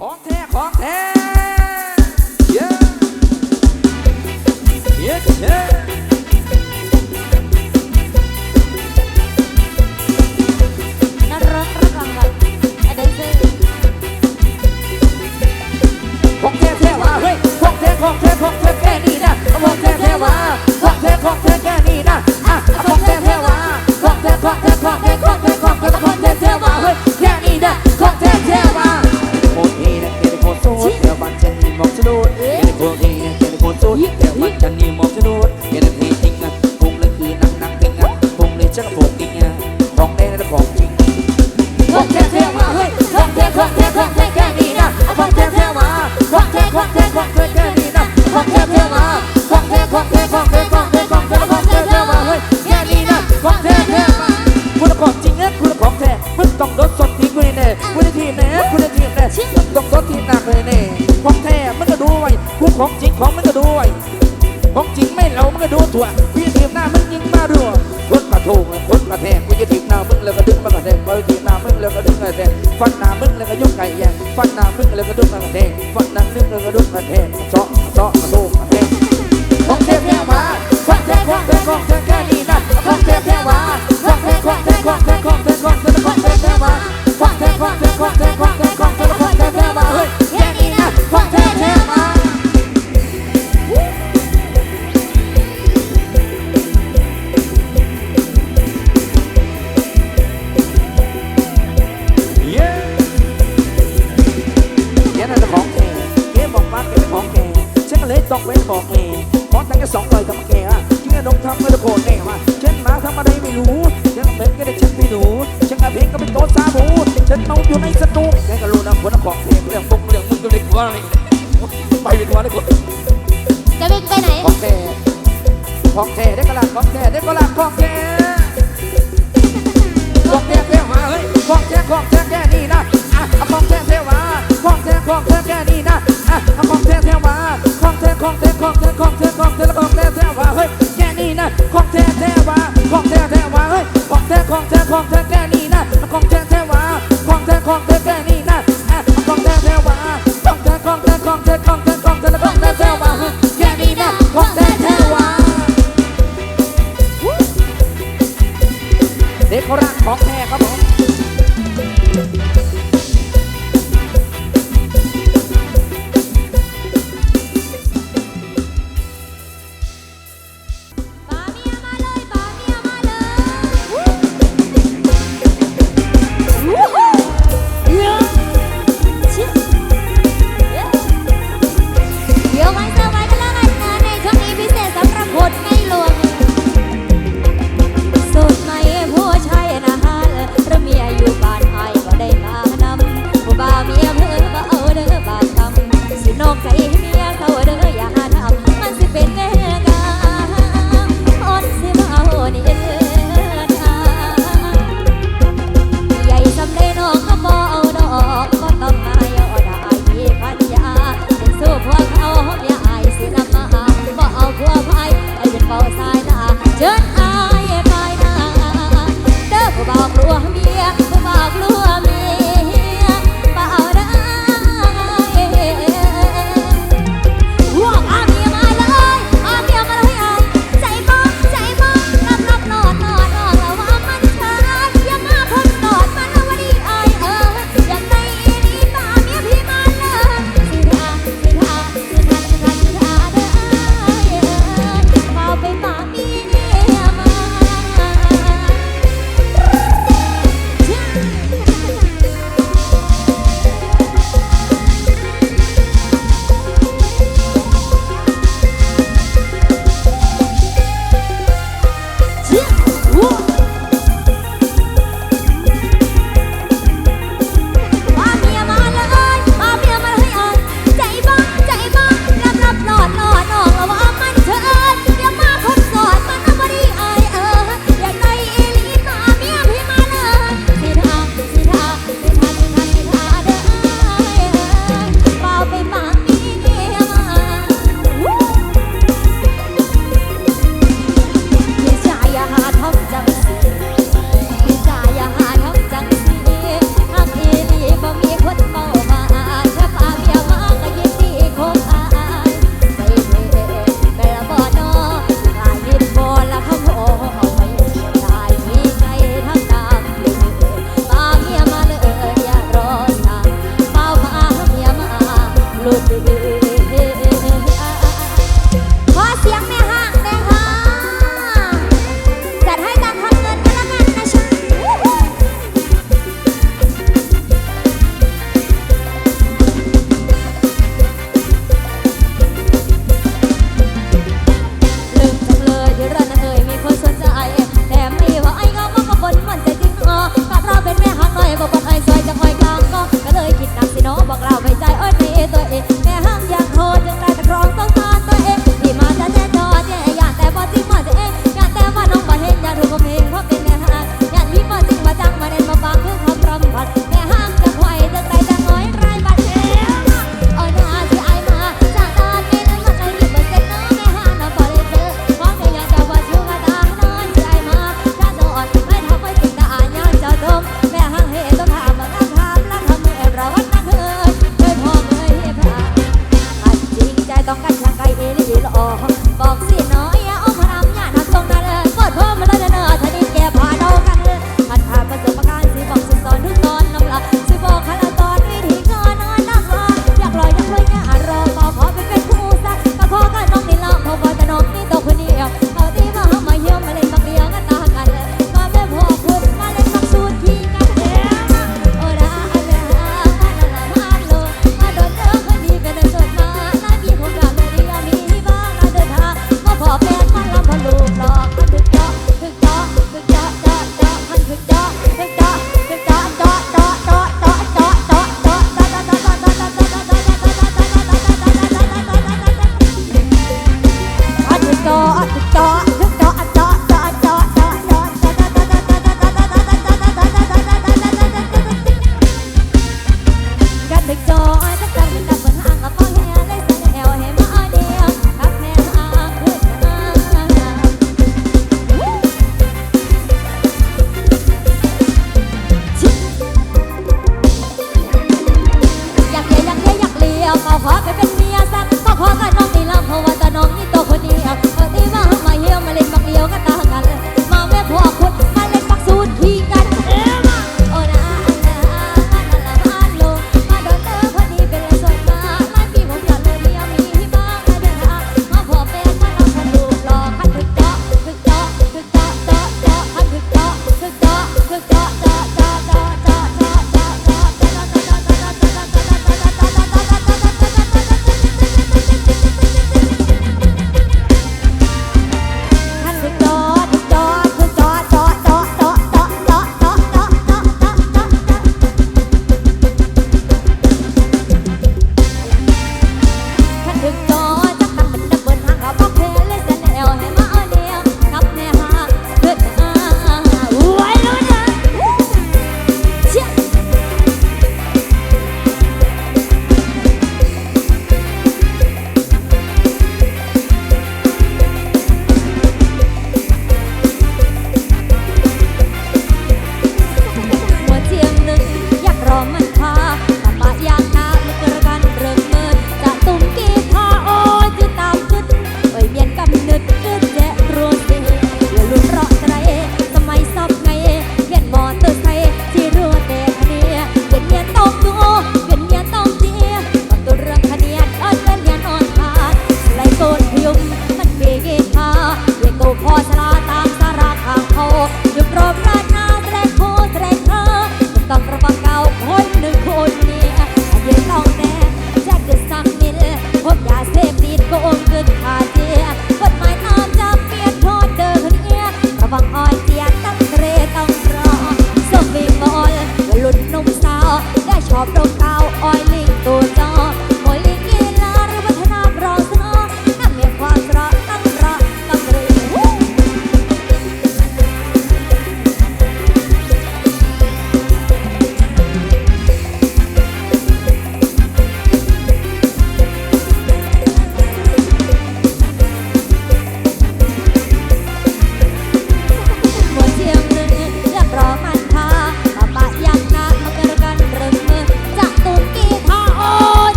ของแท้ของแท้ yeah yeah yeah นักร้องรับรางวัลอเดนเซอร์ของแท้แท้ว่าเฮ้ยของแท้ของแท้ของแท้แค่นี้นะของแท้แท้ว่าของแท้ของแท้แค่นี้นะอะของแท้แท้ว่าของแท้ของแท้ของแท้ของแท้ของแท้ของแท้ว่าเฮ้ย โดดเอ๊ะโดดเอ๊ะโดดโดดแต่วันจันทร์นี้มอง ของจริงของมันก็ด้วย เธอของเธอแค่นี้นะของเธอแค่ว่าของเธอของเธอแค่นี้นะของเธอแค่ว่าของเธอของเธอของเธอของเธอ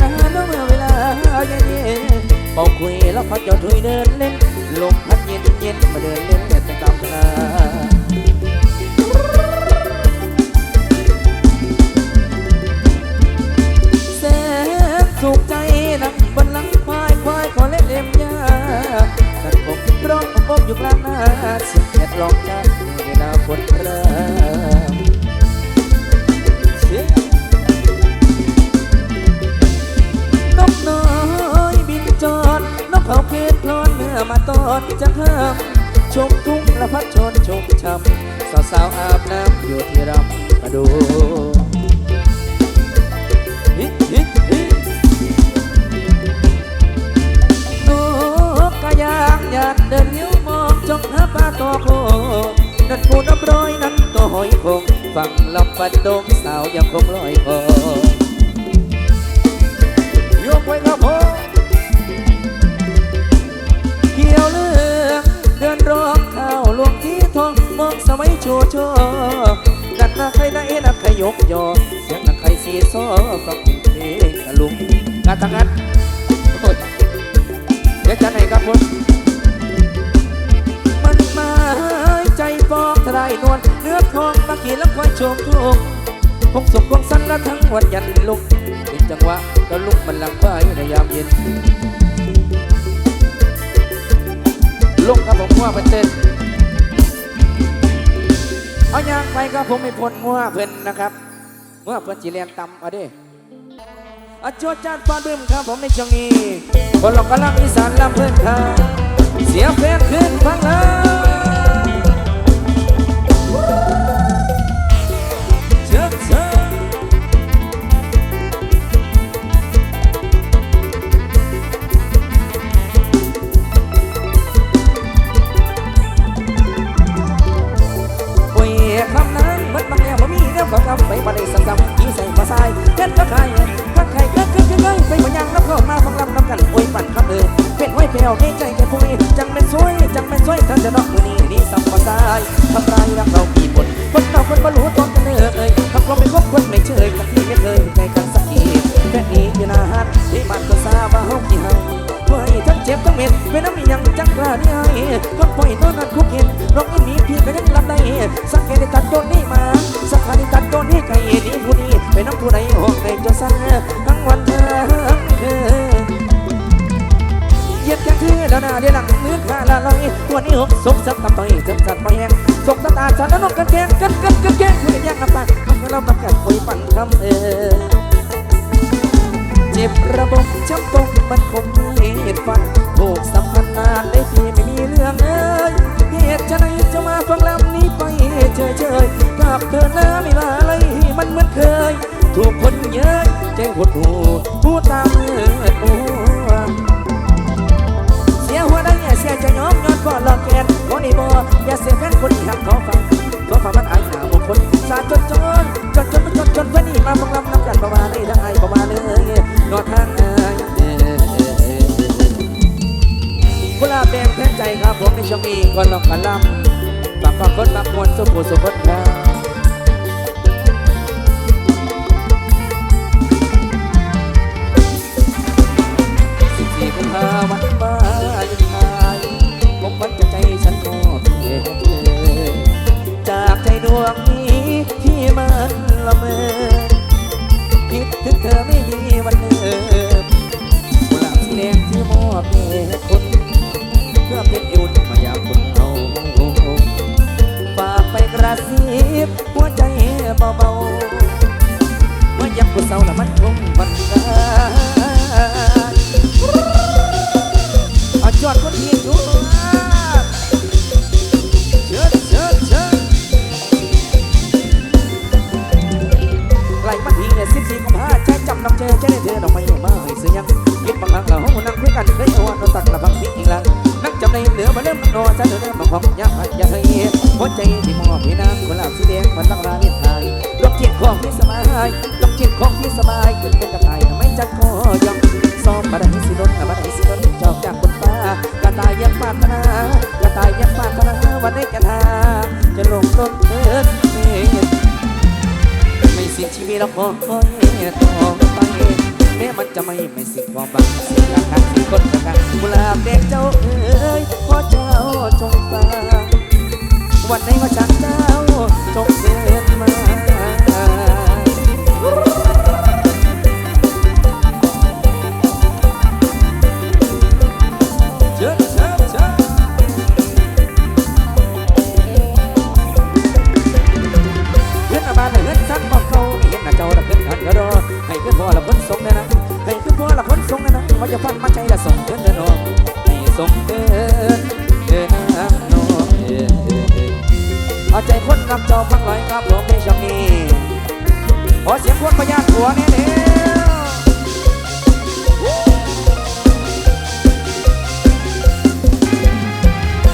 นานนาเมื่อเวลาเย็นเย็นเป่าคุยแล้วพัดจอดถุยเดินเล่นลมพัดเย็นเย็นมาเดินเล่นเล่ตามตลาแสนสุขใจนั่งบนหลังควายควายขอเล่นเล่มยาสัตว์ผมร้องผมอบอยู่กลางนาสียงแดดลองจันเวลาฝนเริ่ม อมื่อมาตอนจะห้ามชมทุ่งละพัดชนชมช่ำสาวสาวอาบน้ำอยู่ที่รำมาดูฮิฮิฮินกกระยางอยากเดินเลี้ยวมองจ้องหาปลาตัวโคนั่นผู้นับร้อยนั้นตัวหอยคงฟังลำปันดงสาวยังคงลอยคอยกไว้ครับผม ชว์โชว์นักนาใครได้นักใครยกยอเสียงนักใครสีซ้อฟังเพลงตะลุงการทำงนโอ้ยเดี๋ยวจะไหนครับผมมันมาใจฟองทลายนวลเนื้อทองมาขี่แล้วควายโชมทุกพกศพคงสันและทั้งวันยันลุกเป็นจังหวะแล้วลุกมันลังควายในยามเย็นลุกครับผมว่าเป็นเต้น เอายางไปก็ผมไม่พ้นมัวเพิ่นนะครับงัวเพิ่นจีเรียนตำเอาดิอาจวดจานฟาดบึ้มครับผมในช่วงนี้คนลองกำลังอีสานลำเพิ่นครับเสียเพลงขึ้นฟังเลยเชิญเชิญ มีแนวขอคำไปบ่ได้สักคำยี่ใส่มาใส่เฮ็ดก็ใครพักใครเกิดขึ้นขึ้นเลยไปบ่ยังน้ำเข้ามาฟังลำนำกันโอ้ยปั่นคำเออเป็นห้อยแผ่วในใจแค่ผู้นี้จังเป็นสวยจังเป็นสวยเธอจะนอกมือนี้นี่สัมปทายทำลายรักเรากี่คนคนเราคนบ่รู้ตอนกันเออเอ้ยทำความเป็นคบคนไม่เชยทั้งที่ไม่เคยใกล้กันสักทีแค่นี้อยู่นานที่มันก็ทราบว่าเฮากี่เฮาเฮ้ยทั้งเจ็บทั้งเม็นเป็นน้ำมียังจังกล้าได้คนปล่อย แกงกันกันกันแกงมือแยกน้ำปักทำให้เราบังเกิดคุยปั่นคำเออเจ็บระบบช้ำตรงมันคงเหตุฟันโบกสัมพันธ์านได้ที่ไม่มีเรื่องเอ้ยเหตุจะไหนจะมาฟังลำนี้ไปเฉยเฉยกลับเธอหน้าไม่ลาเลยมันเหมือนเคย ถูกคนเยอะแจ้งหดหูพูดตามเออโอ้เสียหัวได้เสียใจยอมยอดก็ลอกแกนคนนี้บ่อย่าเสียแฟนคนที่หักเขาฟัง เพราะความมันอายหนาบุคคลสาจนจนจนจนจนจนเพื่อนนี่มาบังลำน้ำกันประมาณนี้ได้ประมาณเลยนอนทางอ้ยกุหลาบแดงแท้ใจครับผมในช่วงนี้ก่อนลองกันลำบางความคนรักมวลสุขสุขคนครับ วงนี้ที่มันละเมอคิดถึงเธอไม่มีวันเลิกกุหลาบสีแดงที่มอบให้คนเพื่อเป็นอุ่นมายามคนเอาฝากไปกระซิบหัวใจเบาๆว่ายังกูเศร้าละมันคงมันได้เอาจอดคนที่ น้ำเจอใจได้เธอดอกไม้อยู่มาให้ซื้อยังคิดบางครั้งเราห้องนั่งคุยกันเคยเอาวันเราตักละบางทีอีกแล้วนั่งจำในเหลือมาเริ่มนอนใจเดินมาของยาหัดยาให้หัวใจที่มอบให้นางกุหลาบสีแดงมันตั้งร้าเลียนไทยดอกจิตของที่สบายดอกจิตของที่สบายเป็นกระต่ายไม่จัดคอยองซ้อมมาได้สิรถมาได้สิรถจอกจากบนฟ้ากระต่ายยังปารถนากระต่ายยังปารถนาวันนี้จะทาจะลงต้นเถิดเมตไม่สิ้นชีวิตเราขอคอยต่อไปแม้มัน จะไม่ไม่สิ้นความบังสิ่งรักกันสิ่งคนกกันกุหลาบแดงเจ้าเอ๋ยขอเจ้าจงฟังวันไหนว่าฉันเจ้าจงเดิน รับจอพักไว้ครับผมในช่วงนี้ขอเสียงคนพยานหัวแน่เด้อ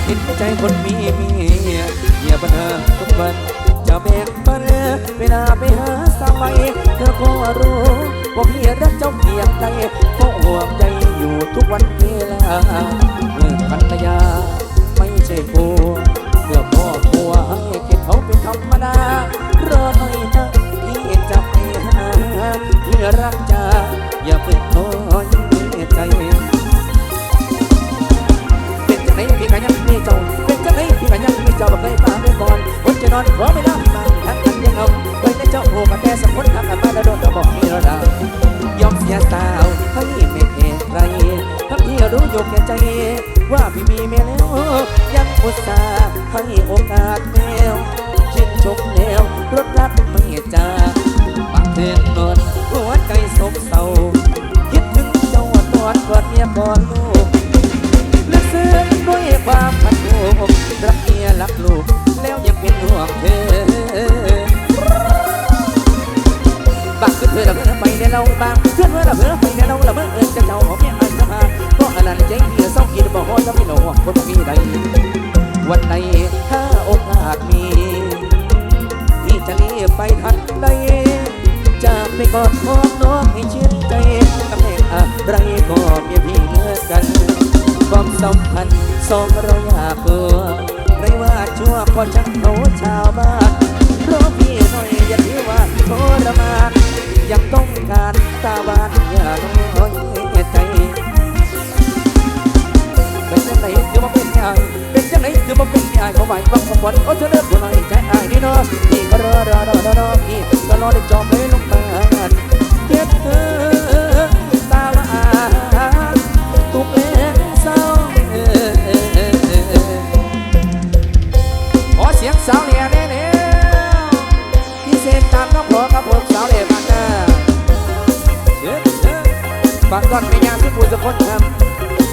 เห็นใจคนมีเมียเหยียบปัญหาทุกวันจะแบ่งปันเวลาไปหาสามัยเธอก็รู้ว่าพี่รักเจ้าเพียงใจเพราะห่วงใจอยู่ทุกวันเวลาเมื่อภรรยาไม่ใช่ผัวเพื่อพ่อผัวให้เก็บ เป็นธรรมดารอหน่อยนะพี่จะไปหาพี่รักจ้าอย่าเพิ่งน้อยใจเป็นจังไหนพี่กันยังมีเจ้าเป็นจังไหนพี่กันยังมีเจ้าบอกเลยตามไปก่อนคนจะนอนขอไม่รับมาทั้งกันยังเอาไว้ในเจ้าโอ้มาแต่สักคนทำกันมาแล้วโดนกระบอกมีระดับยอมเสียสาวให้ไม่เห็นใครทั้งที่รู้อยู่แก่ใจว่าพี่มีเมียแล้วยังอุตส่า เมียพี่เมือกัน ความสัมพันธ์สองเราอยากเกินไม่ว่าชั่วพอช่างเขาชาวบ้านเพราะพี่หน่อยอย่าถือว่าทรมานยังต้องการตาบ้านอย่าน้อยใจเป็นจังไหนคือมาเป็นยายเป็นจังไหนคือมาเป็นยายเขาไหวบังของวันโอ้เธอเลิกคนไหนใจอายนี่เนาะพี่ก็รอรอรอรอรอพี่ก็รอได้จอมเลยลงมาเก็บเธอ บางก่อนในยามที่คุณจะคนคำ